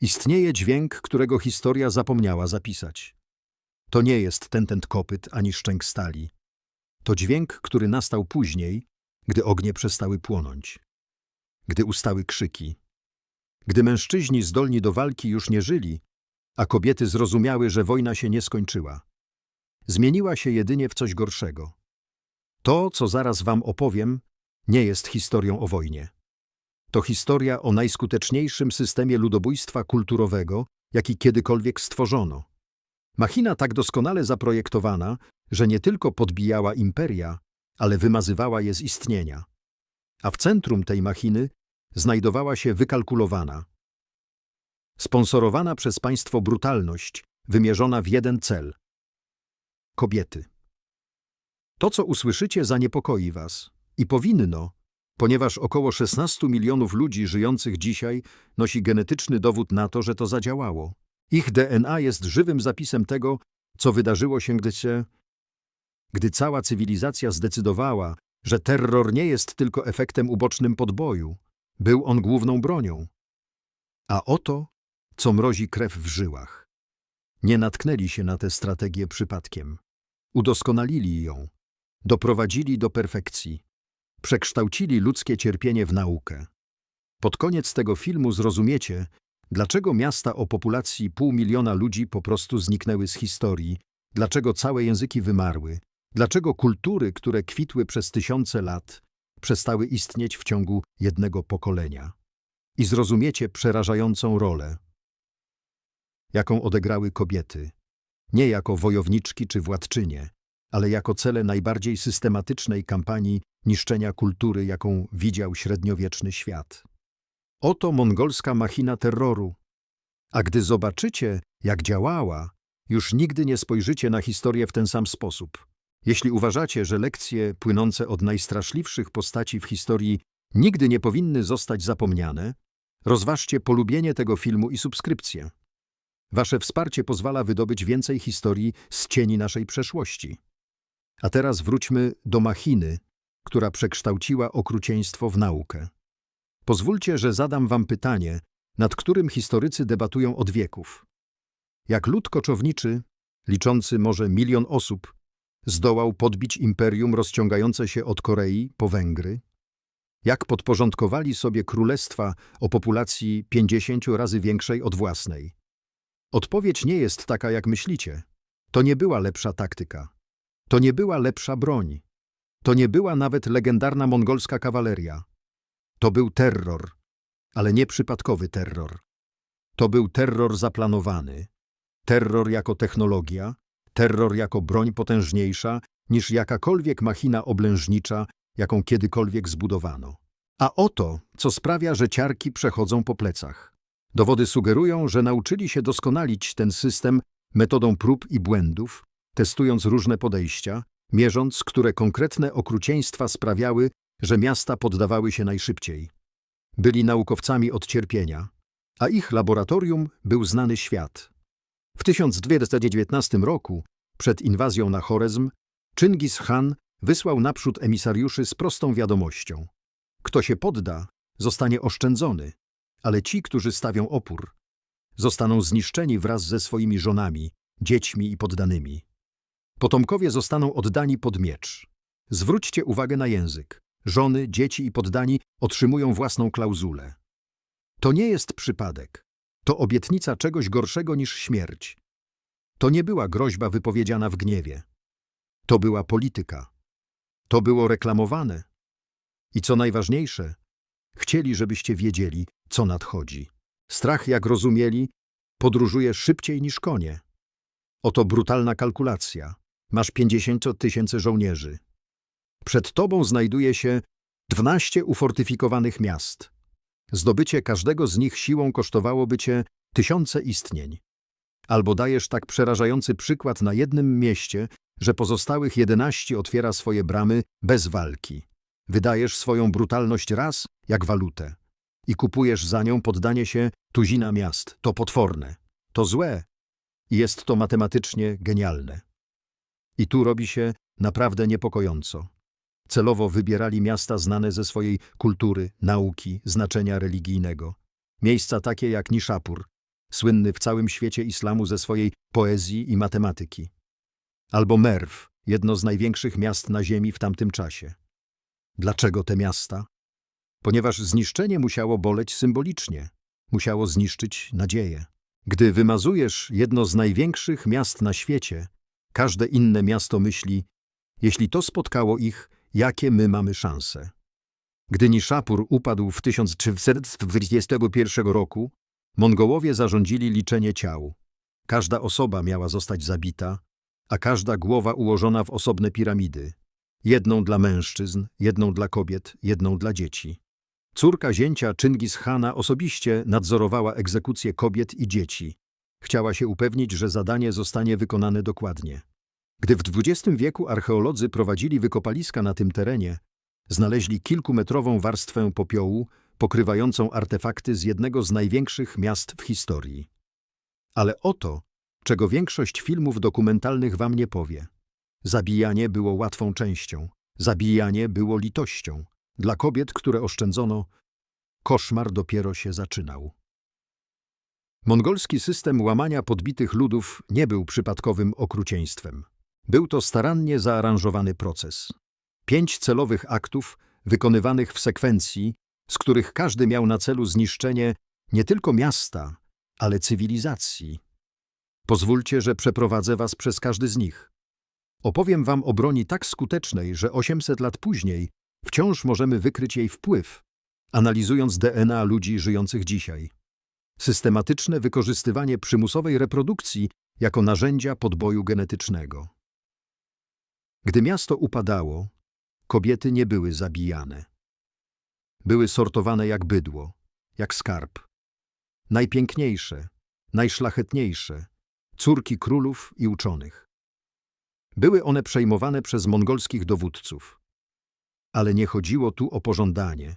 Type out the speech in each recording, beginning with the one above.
Istnieje dźwięk, którego historia zapomniała zapisać. To nie jest tentent kopyt ani szczęk stali. To dźwięk, który nastał później, gdy ognie przestały płonąć. Gdy ustały krzyki. Gdy mężczyźni zdolni do walki już nie żyli, a kobiety zrozumiały, że wojna się nie skończyła. Zmieniła się jedynie w coś gorszego. To, co zaraz wam opowiem, nie jest historią o wojnie. To historia o najskuteczniejszym systemie ludobójstwa kulturowego, jaki kiedykolwiek stworzono. Machina tak doskonale zaprojektowana, że nie tylko podbijała imperia, ale wymazywała je z istnienia. A w centrum tej machiny znajdowała się wykalkulowana, sponsorowana przez państwo brutalność, wymierzona w jeden cel kobiety. To, co usłyszycie, zaniepokoi was i powinno, ponieważ około 16 milionów ludzi żyjących dzisiaj nosi genetyczny dowód na to, że to zadziałało. Ich DNA jest żywym zapisem tego, co wydarzyło się, gdy się, gdy cała cywilizacja zdecydowała, że terror nie jest tylko efektem ubocznym podboju, był on główną bronią. A oto, co mrozi krew w żyłach. Nie natknęli się na tę strategię przypadkiem. Udoskonalili ją, doprowadzili do perfekcji, przekształcili ludzkie cierpienie w naukę. Pod koniec tego filmu zrozumiecie, dlaczego miasta o populacji pół miliona ludzi po prostu zniknęły z historii, dlaczego całe języki wymarły, dlaczego kultury, które kwitły przez tysiące lat, przestały istnieć w ciągu jednego pokolenia. I zrozumiecie przerażającą rolę, jaką odegrały kobiety, nie jako wojowniczki czy władczynie, ale jako cele najbardziej systematycznej kampanii niszczenia kultury, jaką widział średniowieczny świat. Oto mongolska machina terroru. A gdy zobaczycie, jak działała, już nigdy nie spojrzycie na historię w ten sam sposób. Jeśli uważacie, że lekcje płynące od najstraszliwszych postaci w historii nigdy nie powinny zostać zapomniane, rozważcie polubienie tego filmu i subskrypcję. Wasze wsparcie pozwala wydobyć więcej historii z cieni naszej przeszłości. A teraz wróćmy do machiny, która przekształciła okrucieństwo w naukę. Pozwólcie, że zadam wam pytanie, nad którym historycy debatują od wieków. Jak lud koczowniczy, liczący może milion osób, zdołał podbić imperium rozciągające się od Korei po Węgry? Jak podporządkowali sobie królestwa o populacji 50 razy większej od własnej? Odpowiedź nie jest taka, jak myślicie. To nie była lepsza taktyka. To nie była lepsza broń. To nie była nawet legendarna mongolska kawaleria. To był terror, ale nie przypadkowy terror. To był terror zaplanowany. Terror jako technologia, terror jako broń potężniejsza niż jakakolwiek machina oblężnicza, jaką kiedykolwiek zbudowano. A oto, co sprawia, że ciarki przechodzą po plecach. Dowody sugerują, że nauczyli się doskonalić ten system metodą prób i błędów, testując różne podejścia, mierząc, które konkretne okrucieństwa sprawiały, że miasta poddawały się najszybciej. Byli naukowcami od cierpienia, a ich laboratorium był znany świat. W 1219 roku, przed inwazją na Chorezm, Chingis Khan wysłał naprzód emisariuszy z prostą wiadomością. Kto się podda, zostanie oszczędzony, ale ci, którzy stawią opór, zostaną zniszczeni wraz ze swoimi żonami, dziećmi i poddanymi. Potomkowie zostaną oddani pod miecz. Zwróćcie uwagę na język. Żony, dzieci i poddani otrzymują własną klauzulę. To nie jest przypadek. To obietnica czegoś gorszego niż śmierć. To nie była groźba wypowiedziana w gniewie. To była polityka. To było reklamowane. I co najważniejsze, chcieli, żebyście wiedzieli, co nadchodzi. Strach, jak rozumieli, podróżuje szybciej niż konie. Oto brutalna kalkulacja. Masz 50 tysięcy żołnierzy. Przed tobą znajduje się 12 ufortyfikowanych miast. Zdobycie każdego z nich siłą kosztowałoby cię tysiące istnień. Albo dajesz tak przerażający przykład na jednym mieście, że pozostałych 11 otwiera swoje bramy bez walki. Wydajesz swoją brutalność raz jak walutę i kupujesz za nią poddanie się tuzina miast. To potworne, to złe i jest to matematycznie genialne. I tu robi się naprawdę niepokojąco. Celowo wybierali miasta znane ze swojej kultury, nauki, znaczenia religijnego. Miejsca takie jak Niszapur, słynny w całym świecie islamu ze swojej poezji i matematyki. Albo Merw, jedno z największych miast na ziemi w tamtym czasie. Dlaczego te miasta? Ponieważ zniszczenie musiało boleć symbolicznie, musiało zniszczyć nadzieję. Gdy wymazujesz jedno z największych miast na świecie, każde inne miasto myśli, jeśli to spotkało ich, jakie my mamy szanse. Gdy Niszapur upadł w 1321 roku, Mongołowie zarządzili liczenie ciał. Każda osoba miała zostać zabita, a każda głowa ułożona w osobne piramidy. Jedną dla mężczyzn, jedną dla kobiet, jedną dla dzieci. Córka zięcia Czyngis Hana osobiście nadzorowała egzekucję kobiet i dzieci. Chciała się upewnić, że zadanie zostanie wykonane dokładnie. Gdy w XX wieku archeolodzy prowadzili wykopaliska na tym terenie, znaleźli kilkumetrową warstwę popiołu pokrywającą artefakty z jednego z największych miast w historii. Ale oto, czego większość filmów dokumentalnych wam nie powie. Zabijanie było łatwą częścią. Zabijanie było litością. Dla kobiet, które oszczędzono, koszmar dopiero się zaczynał. Mongolski system łamania podbitych ludów nie był przypadkowym okrucieństwem. Był to starannie zaaranżowany proces. Pięć celowych aktów, wykonywanych w sekwencji, z których każdy miał na celu zniszczenie nie tylko miasta, ale cywilizacji. Pozwólcie, że przeprowadzę was przez każdy z nich. Opowiem wam o broni tak skutecznej, że 800 lat później wciąż możemy wykryć jej wpływ, analizując DNA ludzi żyjących dzisiaj. Systematyczne wykorzystywanie przymusowej reprodukcji jako narzędzia podboju genetycznego. Gdy miasto upadało, kobiety nie były zabijane. Były sortowane jak bydło, jak skarb. Najpiękniejsze, najszlachetniejsze, córki królów i uczonych. Były one przejmowane przez mongolskich dowódców. Ale nie chodziło tu o pożądanie.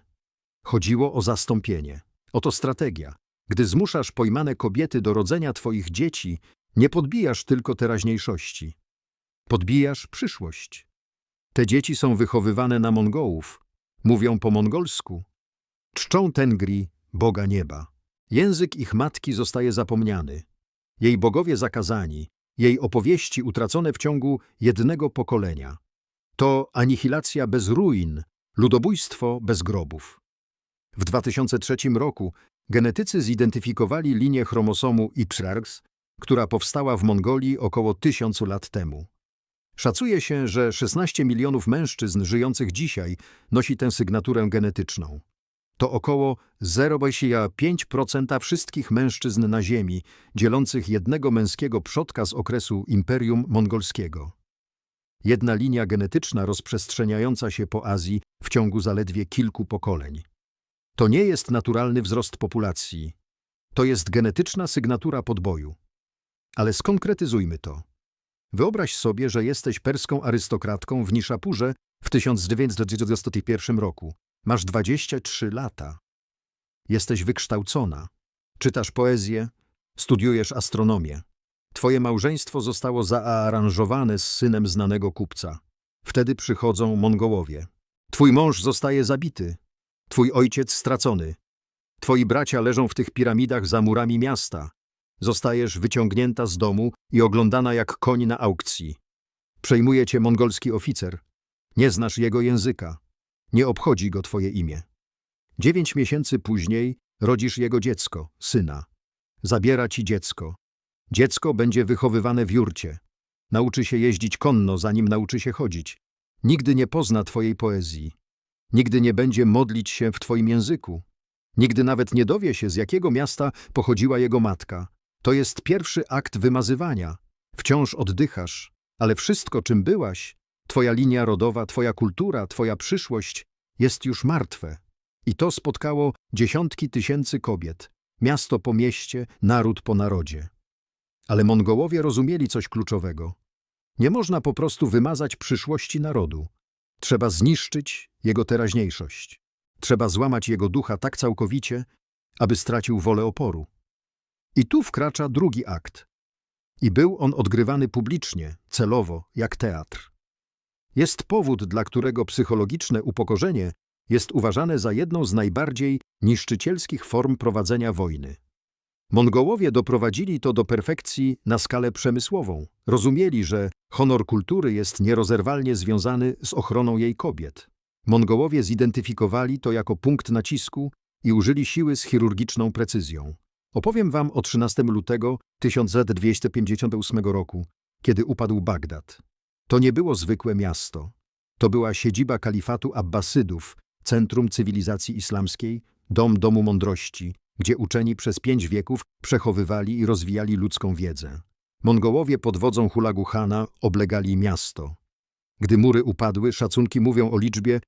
Chodziło o zastąpienie. Oto strategia. Gdy zmuszasz pojmane kobiety do rodzenia twoich dzieci, nie podbijasz tylko teraźniejszości. Podbijasz przyszłość. Te dzieci są wychowywane na Mongołów, mówią po mongolsku. Czczą Tengri, Boga nieba. Język ich matki zostaje zapomniany. Jej bogowie zakazani, jej opowieści utracone w ciągu jednego pokolenia. To anihilacja bez ruin, ludobójstwo bez grobów. W 2003 roku genetycy zidentyfikowali linię chromosomu Y, która powstała w Mongolii około tysiącu lat temu. Szacuje się, że 16 milionów mężczyzn żyjących dzisiaj nosi tę sygnaturę genetyczną. To około 0,5% wszystkich mężczyzn na Ziemi, dzielących jednego męskiego przodka z okresu Imperium Mongolskiego. Jedna linia genetyczna rozprzestrzeniająca się po Azji w ciągu zaledwie kilku pokoleń. To nie jest naturalny wzrost populacji. To jest genetyczna sygnatura podboju. Ale skonkretyzujmy to. Wyobraź sobie, że jesteś perską arystokratką w Niszapurze w 1921 roku. Masz 23 lata. Jesteś wykształcona. Czytasz poezję, studiujesz astronomię. Twoje małżeństwo zostało zaaranżowane z synem znanego kupca. Wtedy przychodzą Mongołowie. Twój mąż zostaje zabity. Twój ojciec stracony. Twoi bracia leżą w tych piramidach za murami miasta. Zostajesz wyciągnięta z domu i oglądana jak koń na aukcji. Przejmuje cię mongolski oficer. Nie znasz jego języka. Nie obchodzi go twoje imię. Dziewięć miesięcy później rodzisz jego dziecko, syna. Zabiera ci dziecko. Dziecko będzie wychowywane w jurcie. Nauczy się jeździć konno, zanim nauczy się chodzić. Nigdy nie pozna twojej poezji. Nigdy nie będzie modlić się w twoim języku. Nigdy nawet nie dowie się, z jakiego miasta pochodziła jego matka. To jest pierwszy akt wymazywania. Wciąż oddychasz, ale wszystko, czym byłaś, twoja linia rodowa, twoja kultura, twoja przyszłość, jest już martwe. I to spotkało dziesiątki tysięcy kobiet, miasto po mieście, naród po narodzie. Ale Mongołowie rozumieli coś kluczowego. Nie można po prostu wymazać przyszłości narodu. Trzeba zniszczyć jego teraźniejszość. Trzeba złamać jego ducha tak całkowicie, aby stracił wolę oporu. I tu wkracza drugi akt. I był on odgrywany publicznie, celowo, jak teatr. Jest powód, dla którego psychologiczne upokorzenie jest uważane za jedną z najbardziej niszczycielskich form prowadzenia wojny. Mongołowie doprowadzili to do perfekcji na skalę przemysłową. Rozumieli, że honor kultury jest nierozerwalnie związany z ochroną jej kobiet. Mongołowie zidentyfikowali to jako punkt nacisku i użyli siły z chirurgiczną precyzją. Opowiem wam o 13 lutego 1258 roku, kiedy upadł Bagdad. To nie było zwykłe miasto. To była siedziba kalifatu Abbasydów, centrum cywilizacji islamskiej, dom domu mądrości, gdzie uczeni przez pięć wieków przechowywali i rozwijali ludzką wiedzę. Mongołowie pod wodzą Hulagu Khana oblegali miasto. Gdy mury upadły, szacunki mówią o liczbie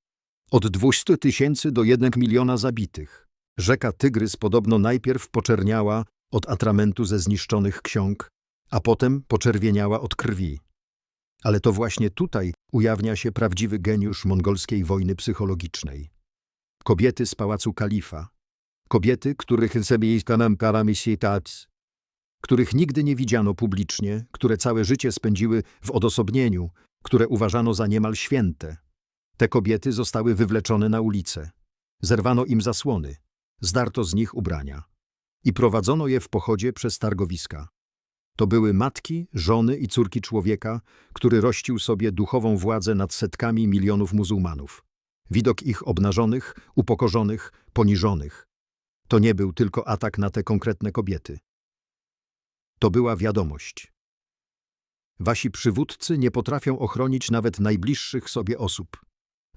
od 200 tysięcy do 1 miliona zabitych. Rzeka Tygrys podobno najpierw poczerniała od atramentu ze zniszczonych ksiąg, a potem poczerwieniała od krwi. Ale to właśnie tutaj ujawnia się prawdziwy geniusz mongolskiej wojny psychologicznej. Kobiety z pałacu kalifa, kobiety, których których nigdy nie widziano publicznie, które całe życie spędziły w odosobnieniu, które uważano za niemal święte. Te kobiety zostały wywleczone na ulicę. Zerwano im zasłony, zdarto z nich ubrania i prowadzono je w pochodzie przez targowiska. To były matki, żony i córki człowieka, który rościł sobie duchową władzę nad setkami milionów muzułmanów. Widok ich obnażonych, upokorzonych, poniżonych. To nie był tylko atak na te konkretne kobiety. To była wiadomość. Wasi przywódcy nie potrafią ochronić nawet najbliższych sobie osób.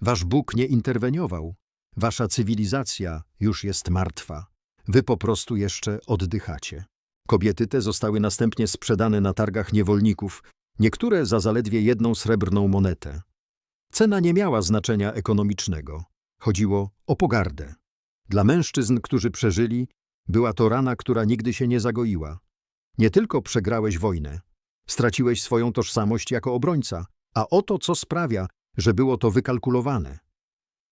Wasz Bóg nie interweniował. Wasza cywilizacja już jest martwa. Wy po prostu jeszcze oddychacie. Kobiety te zostały następnie sprzedane na targach niewolników, niektóre za zaledwie jedną srebrną monetę. Cena nie miała znaczenia ekonomicznego. Chodziło o pogardę. Dla mężczyzn, którzy przeżyli, była to rana, która nigdy się nie zagoiła. Nie tylko przegrałeś wojnę, straciłeś swoją tożsamość jako obrońca, a oto co sprawia, że było to wykalkulowane.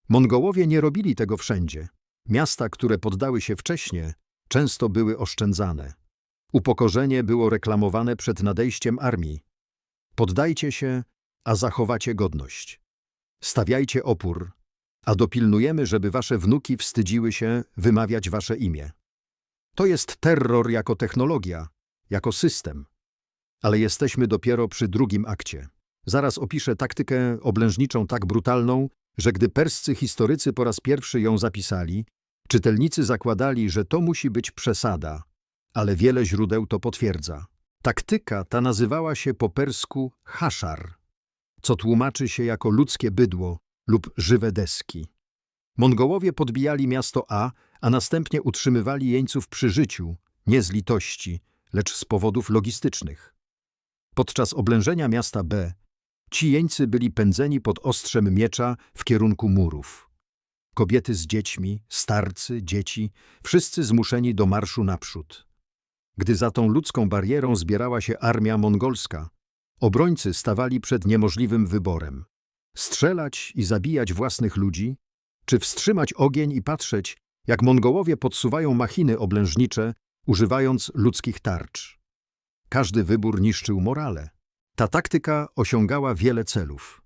Mongołowie nie robili tego wszędzie. Miasta, które poddały się wcześniej, często były oszczędzane. Upokorzenie było reklamowane przed nadejściem armii. Poddajcie się, a zachowacie godność. Stawiajcie opór, a dopilnujemy, żeby wasze wnuki wstydziły się wymawiać wasze imię. To jest terror jako technologia, jako system. Ale jesteśmy dopiero przy drugim akcie. Zaraz opiszę taktykę oblężniczą tak brutalną, że gdy perscy historycy po raz pierwszy ją zapisali, czytelnicy zakładali, że to musi być przesada, ale wiele źródeł to potwierdza. Taktyka ta nazywała się po persku haszar, co tłumaczy się jako ludzkie bydło lub żywe deski. Mongołowie podbijali miasto A, a następnie utrzymywali jeńców przy życiu, nie z litości, lecz z powodów logistycznych. Podczas oblężenia miasta B ci jeńcy byli pędzeni pod ostrzem miecza w kierunku murów. Kobiety z dziećmi, starcy, dzieci, wszyscy zmuszeni do marszu naprzód. Gdy za tą ludzką barierą zbierała się armia mongolska, obrońcy stawali przed niemożliwym wyborem. Strzelać i zabijać własnych ludzi, czy wstrzymać ogień i patrzeć, jak Mongołowie podsuwają machiny oblężnicze, używając ludzkich tarcz. Każdy wybór niszczył morale. Ta taktyka osiągała wiele celów.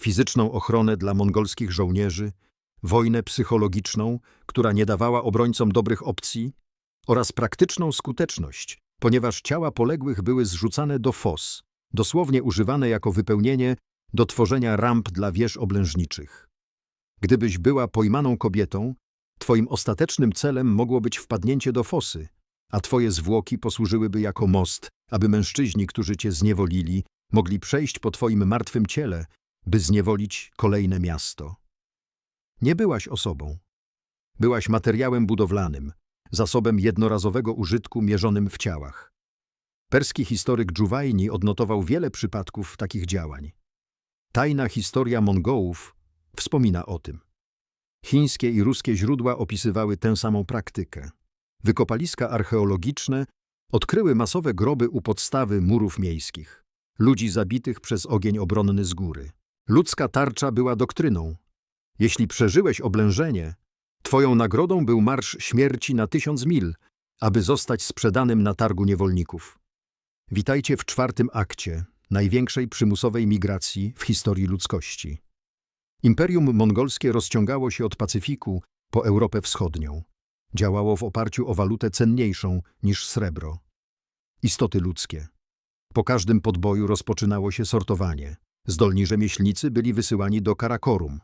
Fizyczną ochronę dla mongolskich żołnierzy, wojnę psychologiczną, która nie dawała obrońcom dobrych opcji, oraz praktyczną skuteczność, ponieważ ciała poległych były zrzucane do fos, dosłownie używane jako wypełnienie do tworzenia ramp dla wież oblężniczych. Gdybyś była pojmaną kobietą, twoim ostatecznym celem mogło być wpadnięcie do fosy, a twoje zwłoki posłużyłyby jako most, aby mężczyźni, którzy cię zniewolili, mogli przejść po twoim martwym ciele, by zniewolić kolejne miasto. Nie byłaś osobą. Byłaś materiałem budowlanym, zasobem jednorazowego użytku mierzonym w ciałach. Perski historyk Dżuwajni odnotował wiele przypadków takich działań. Tajna historia Mongołów wspomina o tym. Chińskie i ruskie źródła opisywały tę samą praktykę. Wykopaliska archeologiczne odkryły masowe groby u podstawy murów miejskich, ludzi zabitych przez ogień obronny z góry. Ludzka tarcza była doktryną. Jeśli przeżyłeś oblężenie, twoją nagrodą był marsz śmierci na tysiąc mil, aby zostać sprzedanym na targu niewolników. Witajcie w czwartym akcie największej przymusowej migracji w historii ludzkości. Imperium mongolskie rozciągało się od Pacyfiku po Europę Wschodnią. Działało w oparciu o walutę cenniejszą niż srebro. Istoty ludzkie. Po każdym podboju rozpoczynało się sortowanie. Zdolni rzemieślnicy byli wysyłani do Karakorum.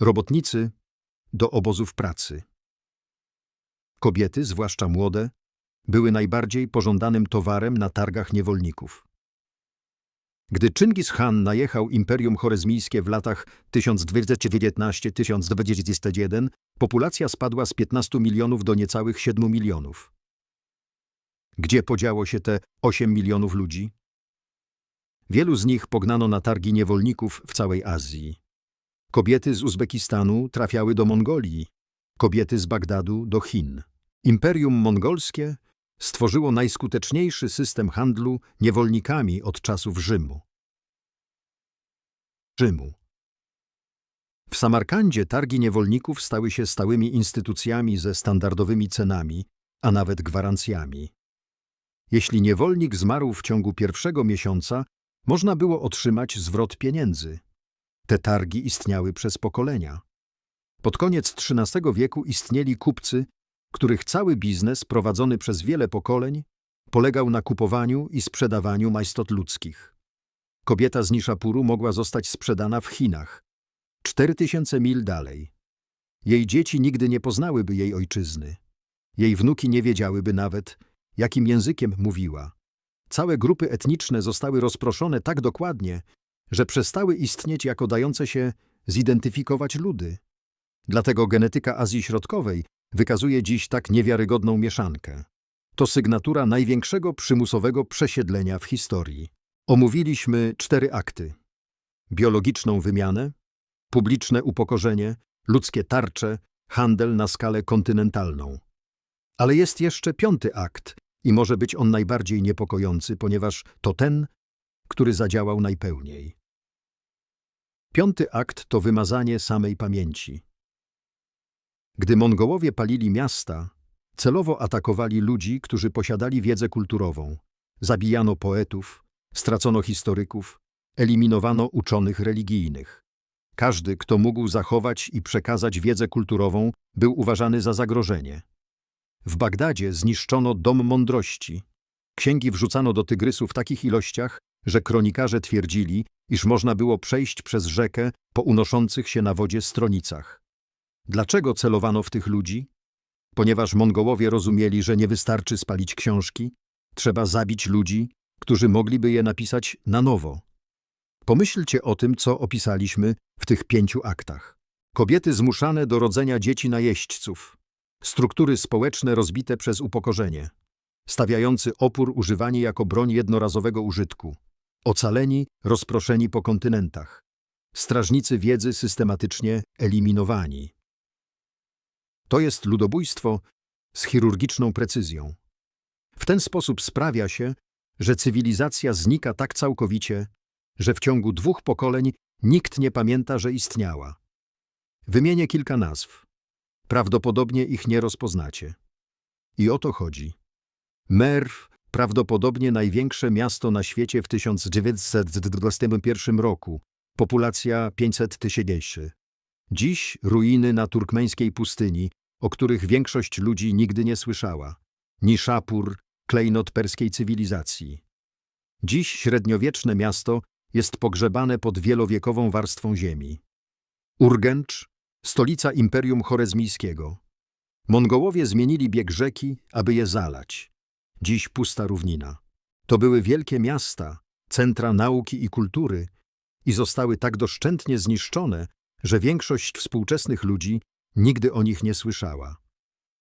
Robotnicy do obozów pracy. Kobiety, zwłaszcza młode, były najbardziej pożądanym towarem na targach niewolników. Gdy Czingis Khan najechał Imperium Chorezmijskie w latach 1219-1221, populacja spadła z 15 milionów do niecałych 7 milionów. Gdzie podziało się te 8 milionów ludzi? Wielu z nich pognano na targi niewolników w całej Azji. Kobiety z Uzbekistanu trafiały do Mongolii, kobiety z Bagdadu do Chin. Imperium mongolskie stworzyło najskuteczniejszy system handlu niewolnikami od czasów Rzymu. Rzymu. W Samarkandzie targi niewolników stały się stałymi instytucjami ze standardowymi cenami, a nawet gwarancjami. Jeśli niewolnik zmarł w ciągu pierwszego miesiąca, można było otrzymać zwrot pieniędzy. Te targi istniały przez pokolenia. Pod koniec XIII wieku istnieli kupcy, których cały biznes prowadzony przez wiele pokoleń polegał na kupowaniu i sprzedawaniu majstot ludzkich. Kobieta z Niszapuru mogła zostać sprzedana w Chinach, 4000 mil dalej. Jej dzieci nigdy nie poznałyby jej ojczyzny. Jej wnuki nie wiedziałyby nawet, jakim językiem mówiła. Całe grupy etniczne zostały rozproszone tak dokładnie, że przestały istnieć jako dające się zidentyfikować ludy. Dlatego genetyka Azji Środkowej wykazuje dziś tak niewiarygodną mieszankę. To sygnatura największego przymusowego przesiedlenia w historii. Omówiliśmy cztery akty. Biologiczną wymianę, publiczne upokorzenie, ludzkie tarcze, handel na skalę kontynentalną. Ale jest jeszcze piąty akt i może być on najbardziej niepokojący, ponieważ to ten, który zadziałał najpełniej. Piąty akt to wymazanie samej pamięci. Gdy Mongołowie palili miasta, celowo atakowali ludzi, którzy posiadali wiedzę kulturową. Zabijano poetów, stracono historyków, eliminowano uczonych religijnych. Każdy, kto mógł zachować i przekazać wiedzę kulturową, był uważany za zagrożenie. W Bagdadzie zniszczono dom mądrości. Księgi wrzucano do tygrysu w takich ilościach, że kronikarze twierdzili, iż można było przejść przez rzekę po unoszących się na wodzie stronicach. Dlaczego celowano w tych ludzi? Ponieważ Mongołowie rozumieli, że nie wystarczy spalić książki, trzeba zabić ludzi, którzy mogliby je napisać na nowo. Pomyślcie o tym, co opisaliśmy w tych pięciu aktach. Kobiety zmuszane do rodzenia dzieci najeźdźców, struktury społeczne rozbite przez upokorzenie, stawiający opór używanie jako broń jednorazowego użytku, ocaleni, rozproszeni po kontynentach, strażnicy wiedzy systematycznie eliminowani. To jest ludobójstwo z chirurgiczną precyzją. W ten sposób sprawia się, że cywilizacja znika tak całkowicie, że w ciągu dwóch pokoleń nikt nie pamięta, że istniała. Wymienię kilka nazw. Prawdopodobnie ich nie rozpoznacie. I o to chodzi. Merw, prawdopodobnie największe miasto na świecie w 1921 roku, populacja 500 tysięcy. Dziś ruiny na turkmeńskiej pustyni, o których większość ludzi nigdy nie słyszała. Niszapur, klejnot perskiej cywilizacji. Dziś średniowieczne miasto jest pogrzebane pod wielowiekową warstwą ziemi. Urgencz, stolica Imperium Chorezmijskiego. Mongołowie zmienili bieg rzeki, aby je zalać. Dziś pusta równina. To były wielkie miasta, centra nauki i kultury i zostały tak doszczętnie zniszczone, że większość współczesnych ludzi nigdy o nich nie słyszała.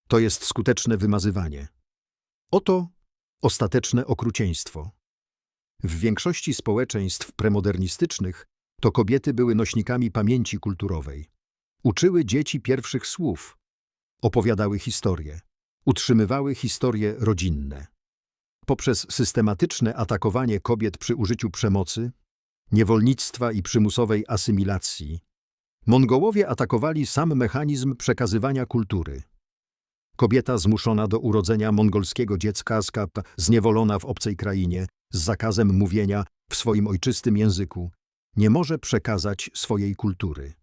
To jest skuteczne wymazywanie. Oto ostateczne okrucieństwo. W większości społeczeństw premodernistycznych to kobiety były nośnikami pamięci kulturowej. Uczyły dzieci pierwszych słów, opowiadały historie, utrzymywały historie rodzinne. Poprzez systematyczne atakowanie kobiet przy użyciu przemocy, niewolnictwa i przymusowej asymilacji, Mongołowie atakowali sam mechanizm przekazywania kultury. Kobieta zmuszona do urodzenia mongolskiego dziecka, zniewolona w obcej krainie, z zakazem mówienia w swoim ojczystym języku, nie może przekazać swojej kultury.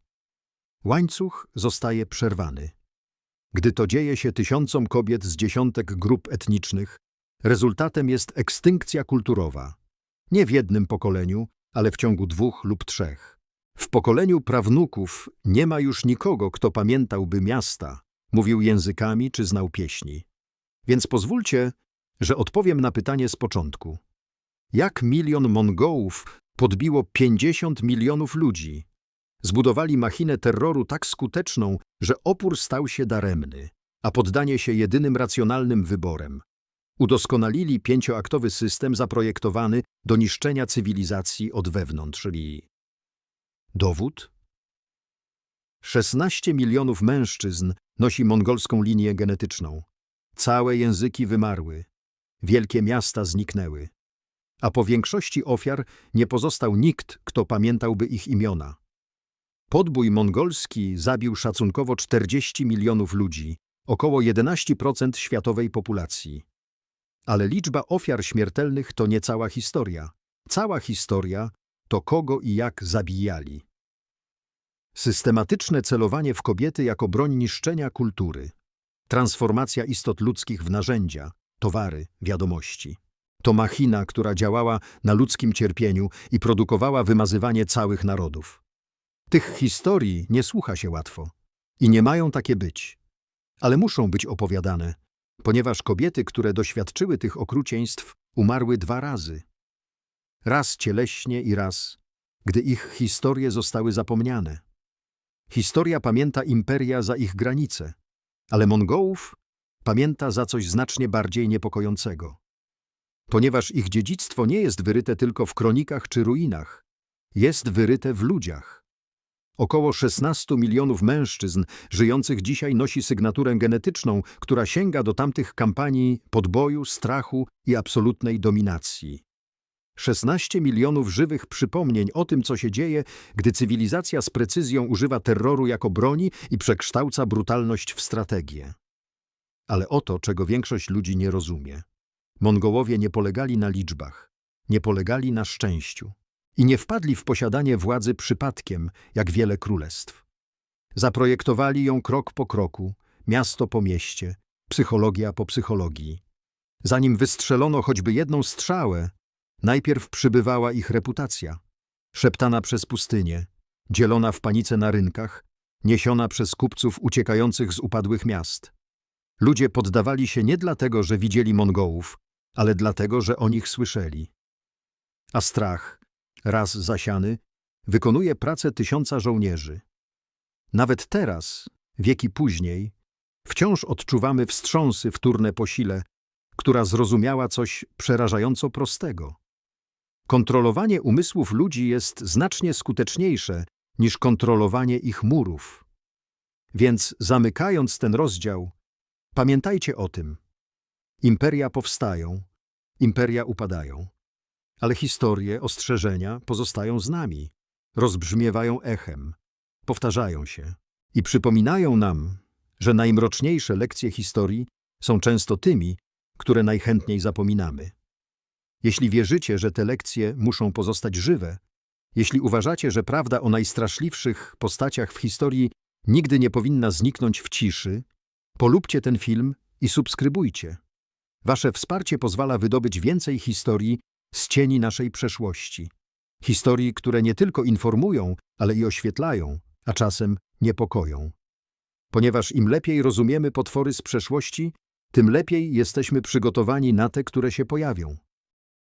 Łańcuch zostaje przerwany. Gdy to dzieje się tysiącom kobiet z dziesiątek grup etnicznych, rezultatem jest ekstynkcja kulturowa. Nie w jednym pokoleniu, ale w ciągu dwóch lub trzech. W pokoleniu prawnuków nie ma już nikogo, kto pamiętałby miasta, mówił językami czy znał pieśni. Więc pozwólcie, że odpowiem na pytanie z początku. Jak milion Mongołów podbiło 50 milionów ludzi? Zbudowali machinę terroru tak skuteczną, że opór stał się daremny, a poddanie się jedynym racjonalnym wyborem. Udoskonalili pięcioaktowy system zaprojektowany do niszczenia cywilizacji od wewnątrz, czyli Dowód? 16 milionów mężczyzn nosi mongolską linię genetyczną. Całe języki wymarły. Wielkie miasta zniknęły. A po większości ofiar nie pozostał nikt, kto pamiętałby ich imiona. Podbój mongolski zabił szacunkowo 40 milionów ludzi, około 11% światowej populacji. Ale liczba ofiar śmiertelnych to nie cała historia. Cała historia to kogo i jak zabijali. Systematyczne celowanie w kobiety jako broń niszczenia kultury. Transformacja istot ludzkich w narzędzia, towary, wiadomości. To machina, która działała na ludzkim cierpieniu i produkowała wymazywanie całych narodów. Tych historii nie słucha się łatwo i nie mają takie być, ale muszą być opowiadane, ponieważ kobiety, które doświadczyły tych okrucieństw, umarły dwa razy. Raz cieleśnie i raz, gdy ich historie zostały zapomniane. Historia pamięta imperia za ich granice, ale Mongołów pamięta za coś znacznie bardziej niepokojącego. Ponieważ ich dziedzictwo nie jest wyryte tylko w kronikach czy ruinach, jest wyryte w ludziach. Około 16 milionów mężczyzn żyjących dzisiaj nosi sygnaturę genetyczną, która sięga do tamtych kampanii podboju, strachu i absolutnej dominacji. 16 milionów żywych przypomnień o tym, co się dzieje, gdy cywilizacja z precyzją używa terroru jako broni i przekształca brutalność w strategię. Ale oto, czego większość ludzi nie rozumie. Mongołowie nie polegali na liczbach, nie polegali na szczęściu i nie wpadli w posiadanie władzy przypadkiem, jak wiele królestw. Zaprojektowali ją krok po kroku, miasto po mieście, psychologia po psychologii. Zanim wystrzelono choćby jedną strzałę, najpierw przybywała ich reputacja, szeptana przez pustynię, dzielona w panice na rynkach, niesiona przez kupców uciekających z upadłych miast. Ludzie poddawali się nie dlatego, że widzieli Mongołów, ale dlatego, że o nich słyszeli. A strach, raz zasiany, wykonuje pracę tysiąca żołnierzy. Nawet teraz, wieki później, wciąż odczuwamy wstrząsy wtórne po sile, która zrozumiała coś przerażająco prostego. Kontrolowanie umysłów ludzi jest znacznie skuteczniejsze niż kontrolowanie ich murów. Więc zamykając ten rozdział, pamiętajcie o tym. Imperia powstają, imperia upadają. Ale historie, ostrzeżenia pozostają z nami, rozbrzmiewają echem, powtarzają się i przypominają nam, że najmroczniejsze lekcje historii są często tymi, które najchętniej zapominamy. Jeśli wierzycie, że te lekcje muszą pozostać żywe, jeśli uważacie, że prawda o najstraszliwszych postaciach w historii nigdy nie powinna zniknąć w ciszy, polubcie ten film i subskrybujcie. Wasze wsparcie pozwala wydobyć więcej historii z cieni naszej przeszłości. Historii, które nie tylko informują, ale i oświetlają, a czasem niepokoją. Ponieważ im lepiej rozumiemy potwory z przeszłości, tym lepiej jesteśmy przygotowani na te, które się pojawią.